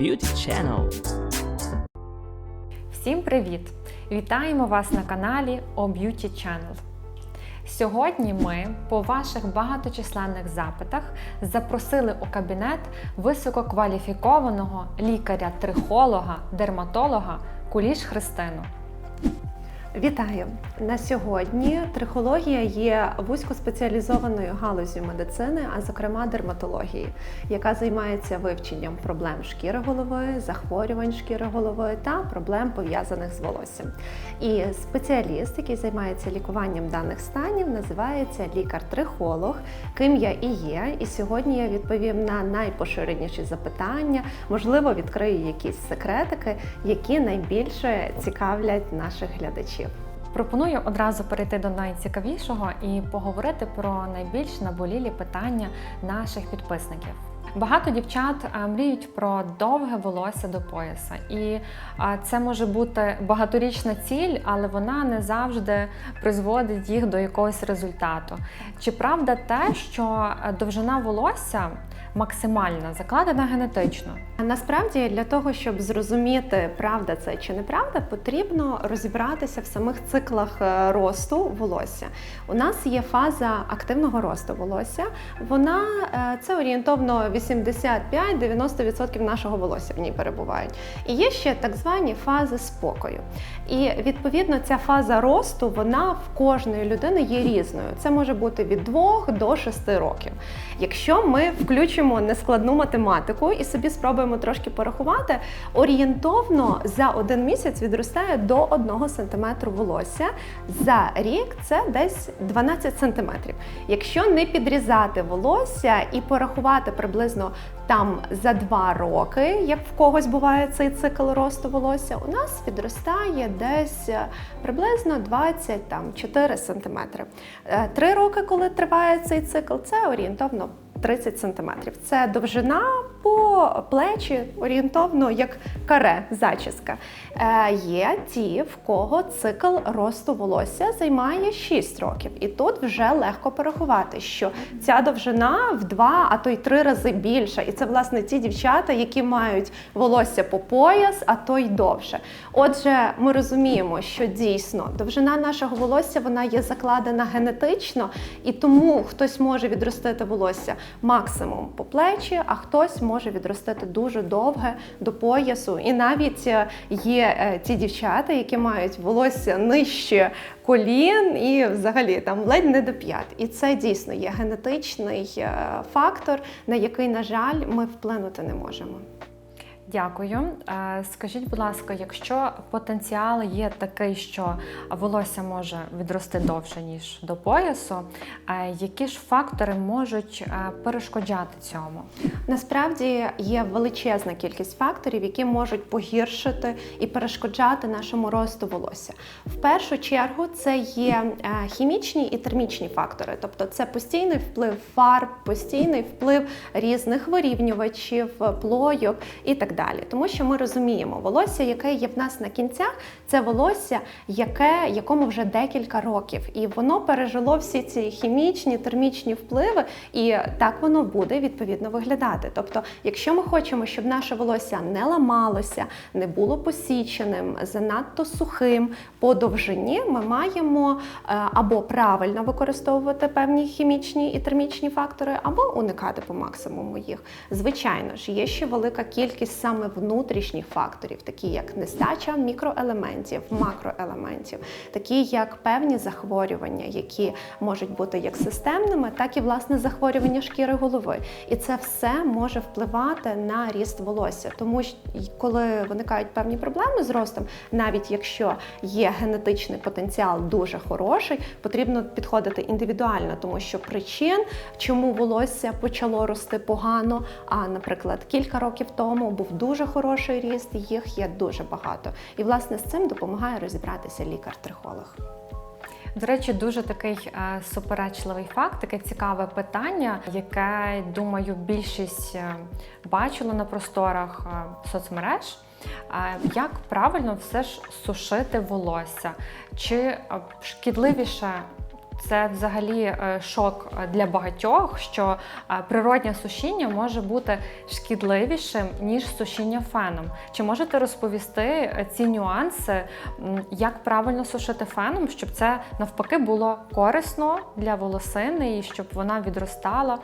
Beauty Channel. Всім привіт! Вітаємо вас на каналі O Beauty Channel. Сьогодні ми по ваших багаточисленних запитах запросили у кабінет висококваліфікованого лікаря-трихолога, дерматолога Куліш Христину. Вітаю! На сьогодні трихологія є вузькоспеціалізованою галузю медицини, а зокрема дерматології, яка займається вивченням проблем шкіри голови, захворювань шкіри голови та проблем пов'язаних з волоссям. І спеціаліст, який займається лікуванням даних станів, називається лікар-трихолог, ким я і є. І сьогодні я відповім на найпоширеніші запитання, можливо, відкрию якісь секретики, які найбільше цікавлять наших глядачів. Пропоную одразу перейти до найцікавішого і поговорити про найбільш наболілі питання наших підписників. Багато дівчат мріють про довге волосся до пояса, і це може бути багаторічна ціль, але вона не завжди призводить їх до якогось результату. Чи правда те, що е, довжина волосся максимальна, закладена генетично? Насправді для того, щоб зрозуміти, правда це чи неправда, потрібно розібратися в самих циклах е, росту волосся. У нас є фаза активного росту волосся. Вона е, це орієнтовно 85-90% нашого волосся в ній перебувають. І є ще так звані фази спокою. І відповідно ця фаза росту вона в кожної людини є різною. Це може бути від 2 до 6 років. Якщо ми включимо нескладну математику і собі спробуємо трошки порахувати, орієнтовно за один місяць відростає до 1 см волосся. За рік це десь 12 см. Якщо не підрізати волосся і порахувати приблизно там за 2 роки, як в когось буває цей цикл росту волосся, у нас відростає десь е, приблизно 24 см. Три роки, коли триває цей цикл, це орієнтовно 30 см. Це довжина по плечі орієнтовно як каре зачіска. Е, є ті, в кого цикл росту волосся займає 6 років. І тут вже легко порахувати, що ця довжина в 2, а то й 3 рази більша. І це власне ті дівчата, які мають волосся по пояс, а то й довше. Отже, ми розуміємо, що дійсно довжина нашого волосся вона є закладена генетично, і тому хтось може відростити волосся максимум по плечі, а хтось може відростити дуже довге до поясу. І навіть е, є е, ті дівчата, які мають волосся нижче колін і взагалі там ледь не до п'ят. І це дійсно є генетичний е, фактор, на який, на жаль, ми вплинути не можемо. Дякую. Е, Скажіть, будь ласка, якщо потенціал є такий, що волосся може відрости довше ніж до поясу, е, які ж фактори можуть е, перешкоджати цьому? Насправді є величезна кількість факторів, які можуть погіршити і перешкоджати нашому росту волосся. В першу чергу це є хімічні і термічні фактори, тобто це постійний вплив фарб, постійний вплив різних вирівнювачів, плойок і так далі. Тому що ми розуміємо, волосся, яке є в нас на кінцях, це волосся, яке якому вже декілька років, і воно пережило всі ці хімічні, термічні впливи, і так воно буде відповідно виглядати. Тобто, якщо ми хочемо, щоб наше волосся не ламалося, не було посіченим, занадто сухим по довжині, ми маємо е, або правильно використовувати певні хімічні і термічні фактори, або уникати по максимуму їх. Звичайно ж, є ще велика кількість саме внутрішніх факторів, такі як нестача мікроелементів, макроелементів, такі як певні захворювання, які можуть бути як системними, так і власне захворювання шкіри голови. І це все може впливати на ріст волосся. Тому що коли виникають певні проблеми з ростом, навіть якщо є генетичний потенціал дуже хороший, потрібно підходити індивідуально, тому що причин, чому волосся почало рости погано, а, наприклад, кілька років тому був дуже хороший ріст, їх є дуже багато. І власне з цим допомагає розібратися лікар-трихолог. До речі, дуже такий е, суперечливий факт, таке цікаве питання, яке думаю, більшість е, бачила на просторах е, соцмереж. Як правильно все ж сушити волосся? Чи шкідливіше це взагалі е, шок для багатьох, що е, природнє сушіння може бути шкідливішим ніж сушіння феном. Чи можете розповісти е, ці нюанси, як правильно сушити феном, щоб це навпаки було корисно для волосини і щоб вона відростала?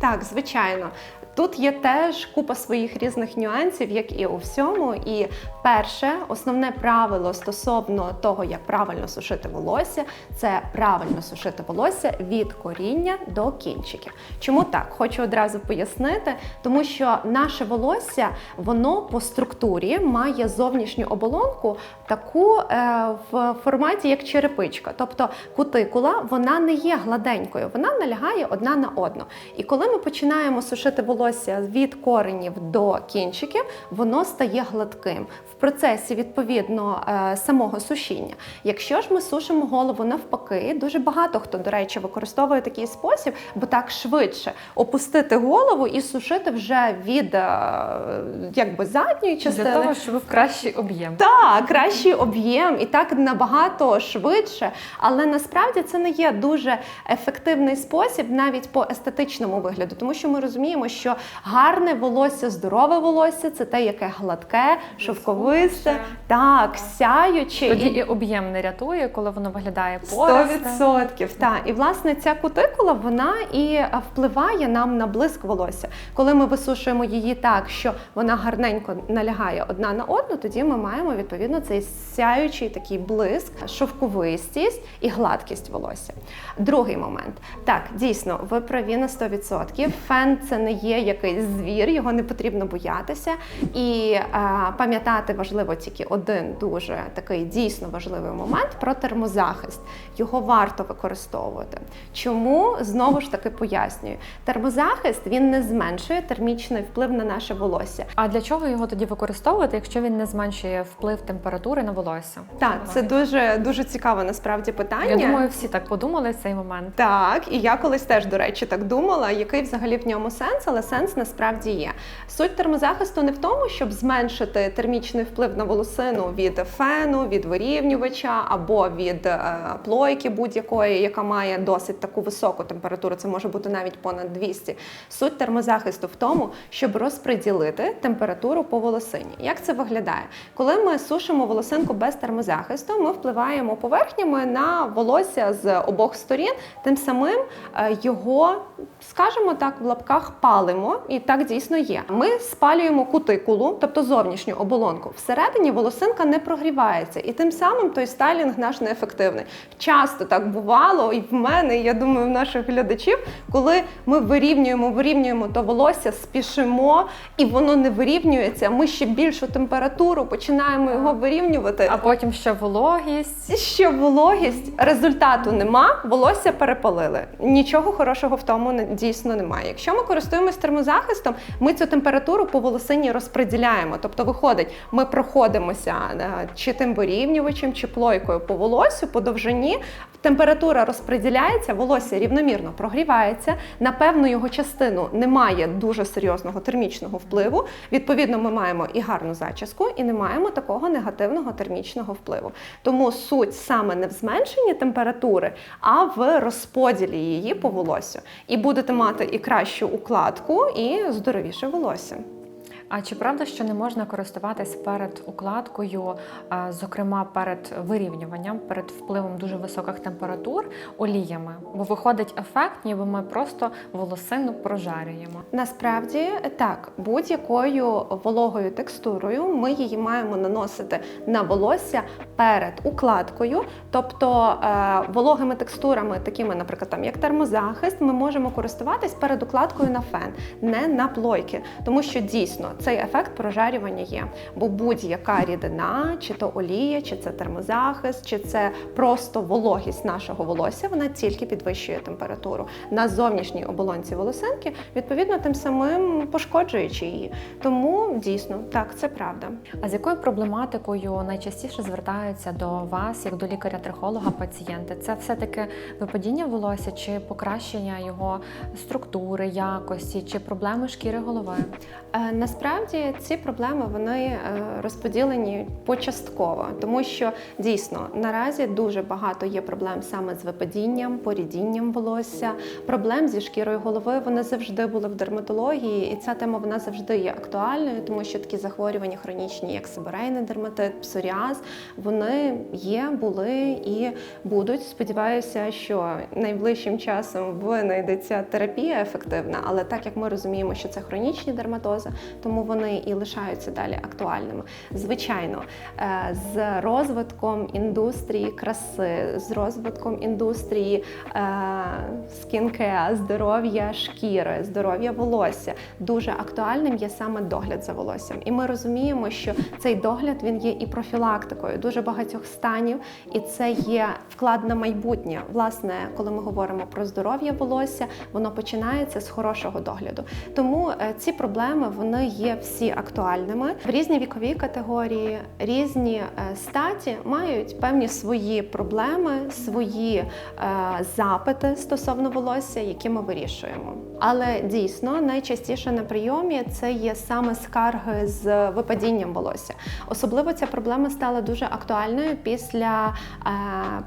Так, звичайно. Тут є теж купа своїх різних нюансів, як і у всьому. І перше, основне правило стосовно того, як правильно сушити волосся, це правильно сушити волосся від коріння до кінчиків. Чому так? Хочу одразу пояснити, тому що наше волосся, воно по структурі має зовнішню оболонку таку е, в форматі, як черепичка. Тобто кутикула вона не є гладенькою, вона налягає одна на одну. І коли ми починаємо сушити волосся від коренів до кінчиків, воно стає гладким в процесі відповідно е, самого сушіння. Якщо ж ми сушимо голову навпаки, дуже багато хто, до речі, використовує такий спосіб, бо так швидше опустити голову і сушити вже від е, якби задньої частини. Для того, щоб в кращий об'єм. Так, кращий об'єм і так набагато швидше. Але насправді це не є дуже ефективний спосіб навіть по естетичному вигляду, тому що ми розуміємо, що гарне волосся, здорове волосся це те, яке гладке, шовковисте, так, сяюче. Тоді І- об'єм не рятує, коли воно виглядає поросте. відсотків. Так, і власне ця кутикула вона і впливає нам на блиск волосся. Коли ми висушуємо її так, що вона гарненько налягає одна на одну, тоді ми маємо відповідно цей сяючий такий блиск, шовковистість і гладкість волосся. Другий момент. Так, дійсно, ви праві на 100%. Фен це не є якийсь звір, його не потрібно боятися. І е, пам'ятати важливо тільки один дуже такий дійсно важливий момент про термозахист. Його варто використовувати. Чому знову ж таки пояснюю? Термозахист він не зменшує термічний вплив на наше волосся. А для чого його тоді використовувати, якщо він не зменшує вплив температури на волосся? Так, це дуже дуже цікаве насправді питання. Я думаю, всі так подумали в цей момент. Так, і я колись теж, до речі, так думала, який взагалі в ньому сенс, але сенс насправді є. Суть термозахисту не в тому, щоб зменшити термічний вплив на волосину від фену, від вирівнювача або від е, плойки будь-якої, яка має досить таку високу температуру, це може бути навіть понад 200. Суть термозахисту в тому, щоб розподілити температуру по волосині. Як це виглядає? Коли ми сушимо волосинку без термозахисту, ми впливаємо поверхнями на волосся з обох сторін, тим самим е, його, скажімо так, в лапках палимо, і так дійсно є. Ми спалюємо кутикулу, тобто зовнішню оболонку. Всередині волосинка не прогрівається, і тим самим той стайлінг наш неефективний. Часто так бувало, і в мене, і я думаю, в наших глядачів, коли ми вирівнюємо, вирівнюємо то волосся, спішимо, і воно не вирівнюється. Ми ще більшу температуру починаємо його вирівнювати. А потім ще вологість. Що вологість результату нема, волосся перепалили. Нічого хорошого в тому не- дійсно немає. Якщо ми користуємось термозахистом, ми цю температуру по волосині розподіляємо. Тобто, виходить, ми проходимося е, чи тим вирівнювачем, чи плойкою по волосю, по довжині. Температура розподіляється, волосся рівномірно прогрівається. На певну його частину немає дуже серйозного термічного впливу. Відповідно, ми маємо і гарну зачіску, і не маємо такого негативного термічного впливу. Тому суть саме не в зменшенні температури, а в розподілі її по волосю. І будете мати і кращу укладку, і здоровіше волосся. А чи правда, що не можна користуватись перед укладкою, зокрема перед вирівнюванням, перед впливом дуже високих температур оліями? Бо виходить ефект, ніби ми просто волосину прожарюємо. Насправді так, будь-якою вологою текстурою ми її маємо наносити на волосся перед укладкою. Тобто е, вологими текстурами, такими, наприклад, там як термозахист, ми можемо користуватись перед укладкою на фен, не на плойки, тому що дійсно цей ефект прожарювання є. Бо будь-яка рідина, чи то олія, чи це термозахист, чи це просто вологість нашого волосся, вона тільки підвищує температуру на зовнішній оболонці волосинки, відповідно, тим самим пошкоджуючи її. Тому дійсно так, це правда. А з якою проблематикою найчастіше звертаються до вас, як до лікаря-трихолога, пацієнти? Це все-таки випадіння волосся чи покращення його структури, якості, чи проблеми шкіри голови? Е, Насправді насправді ці проблеми вони е, розподілені почастково, тому що дійсно наразі дуже багато є проблем саме з випадінням, порідінням волосся, проблем зі шкірою голови. Вони завжди були в дерматології, і ця тема вона завжди є актуальною, тому що такі захворювання хронічні, як сибирейний дерматит, псоріаз, вони є, були і будуть. Сподіваюся, що найближчим часом винайдеться терапія ефективна, але так як ми розуміємо, що це хронічні дерматози, тому вони і лишаються далі актуальними. Звичайно, е, з розвитком індустрії краси, з розвитком індустрії скінкеа, здоров'я шкіри, здоров'я волосся дуже актуальним є саме догляд за волоссям. І ми розуміємо, що цей догляд він є і профілактикою дуже багатьох станів, і це є вклад на майбутнє. Власне, коли ми говоримо про здоров'я волосся, воно починається з хорошого догляду. Тому е, ці проблеми вони є всі актуальними в різні вікові категорії, різні е, статі мають певні свої проблеми, свої е, запити стосовно волосся, які ми вирішуємо. Але дійсно найчастіше на прийомі це є саме скарги з випадінням волосся. Особливо ця проблема стала дуже актуальною після е,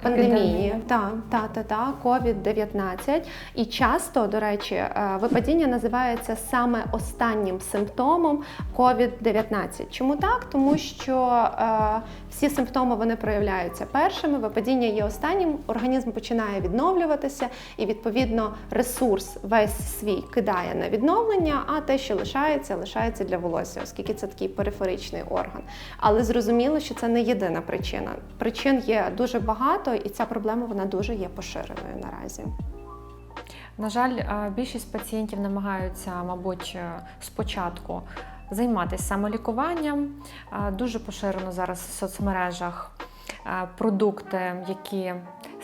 пандемії. Та, та, та, та, COVID-19. І часто, до речі, е, випадіння називається саме останнім симптомом COVID-19. Чому так? Тому що е, всі симптоми вони проявляються першими, випадіння є останнім, організм починає відновлюватися, і відповідно ресурс весь свій кидає на відновлення, а те, що лишається, лишається для волосся, оскільки це такий периферичний орган. Але зрозуміло, що це не єдина причина. Причин є дуже багато, і ця проблема вона дуже є поширеною наразі. На жаль, е, більшість пацієнтів намагаються, мабуть, е, спочатку займатися самолікуванням. Е, Дуже поширено зараз в соцмережах продукти, які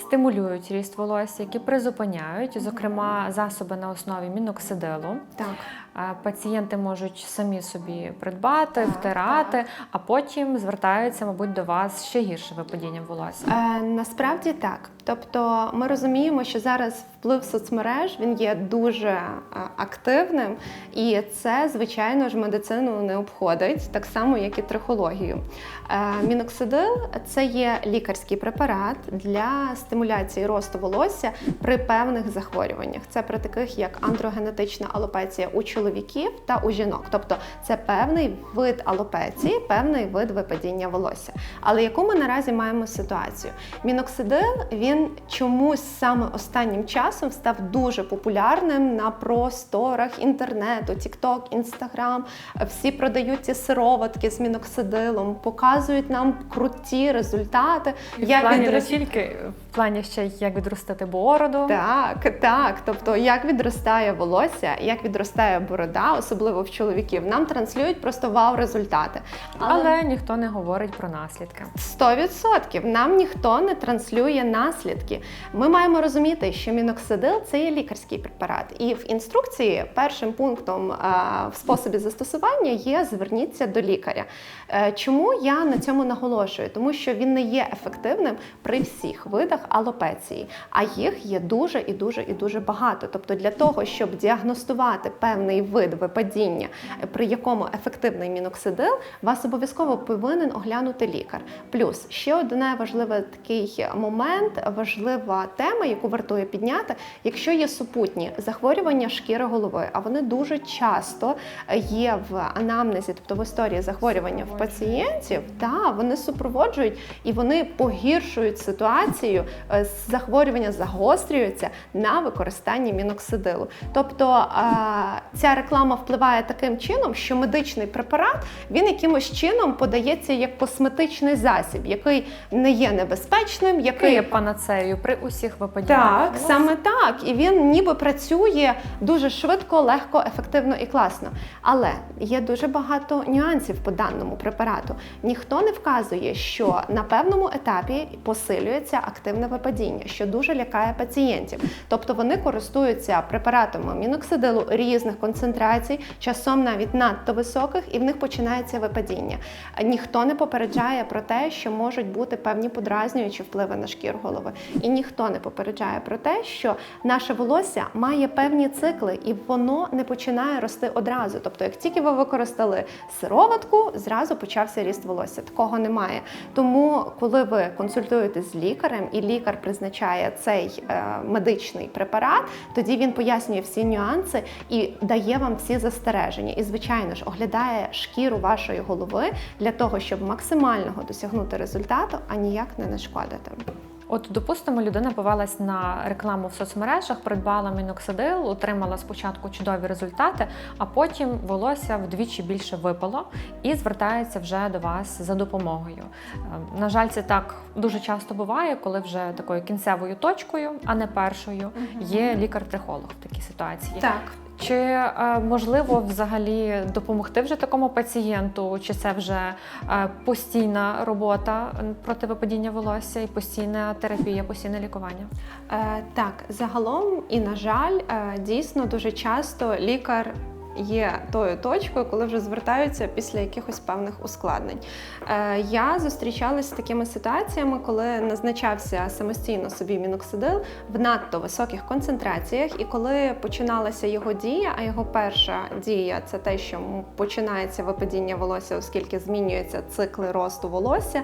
стимулюють ріст волосся, які призупиняють, зокрема, засоби на основі міноксидилу. Так. Е, Пацієнти можуть самі собі придбати, Так, втирати, а потім звертаються, мабуть, до вас ще гірше випадінням волосся. Е, насправді так. Тобто ми розуміємо, що зараз вплив соцмереж він є дуже е, активним, і це, звичайно ж, медицину не обходить, так само, як і трихологію. Е, Міноксидил це є лікарський препарат для стимуляції росту волосся при певних захворюваннях. Це при таких як андрогенетична алопеція у чоловіків та у жінок. Тобто це певний вид алопеції, певний вид випадіння волосся. Але яку ми наразі маємо ситуацію? Міноксидил він чомусь саме останнім часом став дуже популярним на просторах інтернету, TikTok, Instagram. Всі продають ці сироватки з міноксидилом, показують нам круті результати. В як плані не відрос- тільки в плані ще як відростити бороду. так, так. Тобто, як відростає волосся, як відростає борода, особливо в чоловіків, нам транслюють просто вау-результати. Але ніхто не говорить про наслідки. 100% нам ніхто не транслює наслідки. Ми маємо розуміти, що міноксидил це є лікарський препарат, і в інструкції першим пунктом е, в способі застосування є зверніться до лікаря. Е, Чому я на цьому наголошую? Тому що він не є ефективним при всіх видах алопеції, а їх є дуже і дуже і дуже багато. Тобто, для того, щоб діагностувати певний вид випадіння, при якому ефективний міноксидил, вас обов'язково повинен оглянути лікар. Плюс ще одне важливий такий момент, важлива тема, яку вартує підняти, якщо є супутні захворювання шкіри голови, а вони дуже часто є в анамнезі, тобто в історії захворювання в пацієнтів, та вони супроводжують і вони погіршують ситуацію, захворювання загострюються на використанні міноксидилу. Тобто е, ця реклама впливає таким чином, що медичний препарат він якимось чином подається як косметичний засіб, який не є небезпечним, Який є панацею при усіх випадіннях. так, саме так. І він ніби працює дуже швидко, легко, ефективно і класно. Але є дуже багато нюансів по даному препарату. Ніхто не вказує, що на певному етапі посилюється активний активне випадіння, що дуже лякає пацієнтів. Тобто вони користуються препаратами міноксидилу різних концентрацій, часом навіть надто високих, і в них починається випадіння. Ніхто не попереджає про те, що можуть бути певні подразнюючі впливи на шкіру голови. І ніхто не попереджає про те, що наше волосся має певні цикли, і воно не починає рости одразу. Тобто, як тільки ви використали сироватку, зразу почався ріст волосся. Такого немає. Тому, коли ви консультуєтесь з лікарем, і лікар призначає цей е, медичний препарат, тоді він пояснює всі нюанси і дає вам всі застереження. І, звичайно ж, оглядає шкіру вашої голови для того, щоб максимального досягнути результату, а ніяк не нашкодити. От, допустимо, людина повелась на рекламу в соцмережах, придбала міноксидил, отримала спочатку чудові результати, а потім волосся вдвічі більше випало і звертається вже до вас за допомогою. Е, На жаль, це так дуже часто буває, коли вже такою кінцевою точкою, а не першою, є лікар-трихолог в такій ситуації. Так. Чи е, можливо взагалі допомогти вже такому пацієнту, чи це вже е, постійна робота проти випадіння волосся і постійна терапія, постійне лікування? Е, так, загалом і на жаль, дійсно дуже часто лікар. Є тою точкою, коли вже звертаються після якихось певних ускладнень. Е, я зустрічалася з такими ситуаціями, коли назначався самостійно собі міноксидил в надто високих концентраціях, і коли починалася його дія, а його перша дія це те, що починається випадіння волосся, оскільки змінюються цикли росту волосся.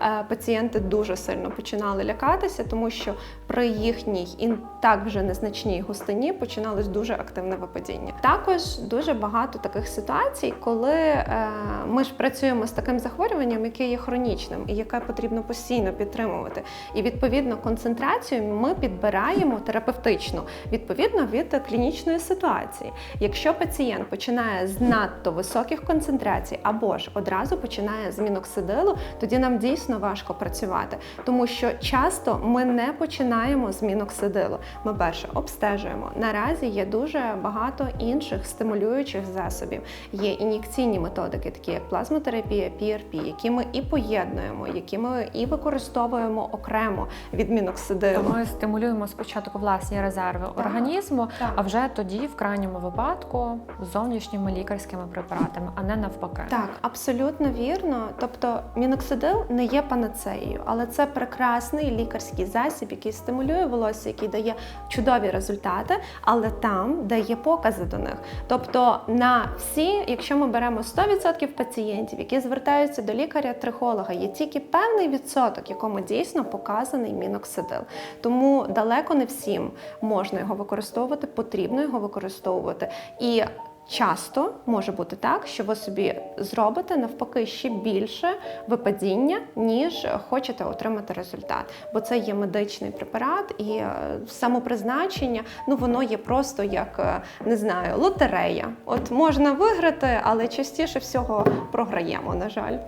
е, Пацієнти дуже сильно починали лякатися, тому що при їхній і так вже незначній густині починалось дуже активне випадіння. Також дуже багато таких ситуацій, коли е, ми ж працюємо з таким захворюванням, яке є хронічним і яке потрібно постійно підтримувати. І відповідно концентрацію ми підбираємо терапевтичну відповідно від клінічної ситуації. Якщо пацієнт починає з надто високих концентрацій або ж одразу починає з міноксидилу, тоді нам дійсно важко працювати, тому що часто ми не починаємо з міноксидилу. Ми перше обстежуємо. Наразі є дуже багато інших стимулюючих засобів. Є ін'єкційні методики, такі як плазмотерапія, PRP, які ми і поєднуємо, які ми і використовуємо окремо від міноксидилу. Ми стимулюємо спочатку власні резерви організму, так. а вже тоді, в крайньому випадку, зовнішніми лікарськими препаратами, а не навпаки. Так, абсолютно вірно. Тобто міноксидил не є панацеєю, але це прекрасний лікарський засіб, який стимулює волосся, який дає чудові результати, але там, де є покази до них. Тобто на всі, якщо ми беремо 100% пацієнтів, які звертаються до лікаря-трихолога, є тільки певний відсоток, якому дійсно показаний міноксидил. Тому далеко не всім можна його використовувати, потрібно його використовувати. І Часто може бути так, що ви собі зробите навпаки ще більше випадіння, ніж хочете отримати результат. Бо це є медичний препарат, і е, самопризначення ну воно є просто як е, не знаю, лотерея. От можна виграти, але частіше всього програємо, на жаль.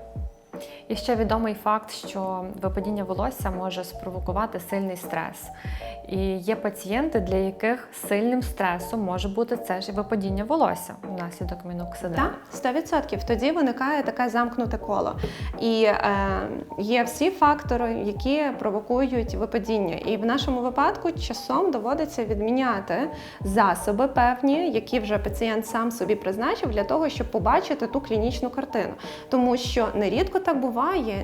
І ще відомий факт, що випадіння волосся може спровокувати сильний стрес. І є пацієнти, для яких сильним стресом може бути це ж випадіння волосся внаслідок міноксидилу. Так, 100%. Тоді виникає таке замкнуте коло. І е, є всі фактори, які провокують випадіння. І в нашому випадку часом доводиться відміняти засоби певні, які вже пацієнт сам собі призначив для того, щоб побачити ту клінічну картину. Тому що нерідко так буває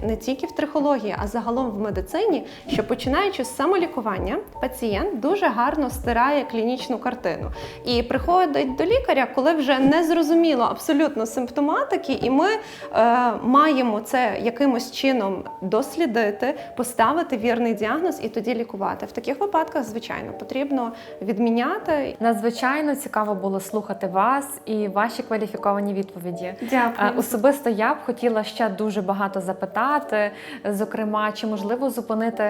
не тільки в трихології, а загалом в медицині, що починаючи з самолікування, пацієнт дуже гарно стирає клінічну картину і приходить до лікаря, коли вже не зрозуміло абсолютно симптоматики, і ми е, маємо це якимось чином дослідити, поставити вірний діагноз і тоді лікувати. В таких випадках, звичайно, потрібно відміняти. Надзвичайно цікаво було слухати вас і ваші кваліфіковані відповіді. Дякую. Е, Особисто я б хотіла ще дуже багато запитати. Зокрема, чи можливо зупинити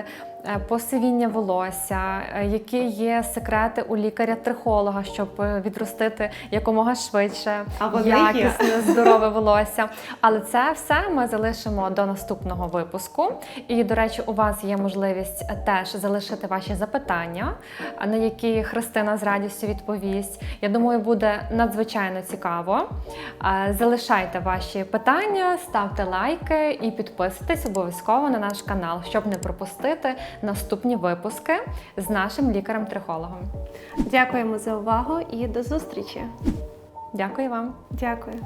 е, посивіння волосся, е, які є секрети у лікаря-трихолога, щоб е, відростити якомога швидше А якісне, здорове волосся. Але це все ми залишимо до наступного випуску. І, до речі, у вас є можливість теж залишити ваші запитання, на які Христина з радістю відповість. Я думаю, буде надзвичайно цікаво. Залишайте ваші питання, ставте лайки і підписуйтесь обов'язково на наш канал, щоб не пропустити наступні випуски з нашим лікарем-трихологом. Дякуємо за увагу і до зустрічі. Дякую вам! Дякую.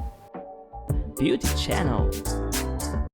Beauty Channel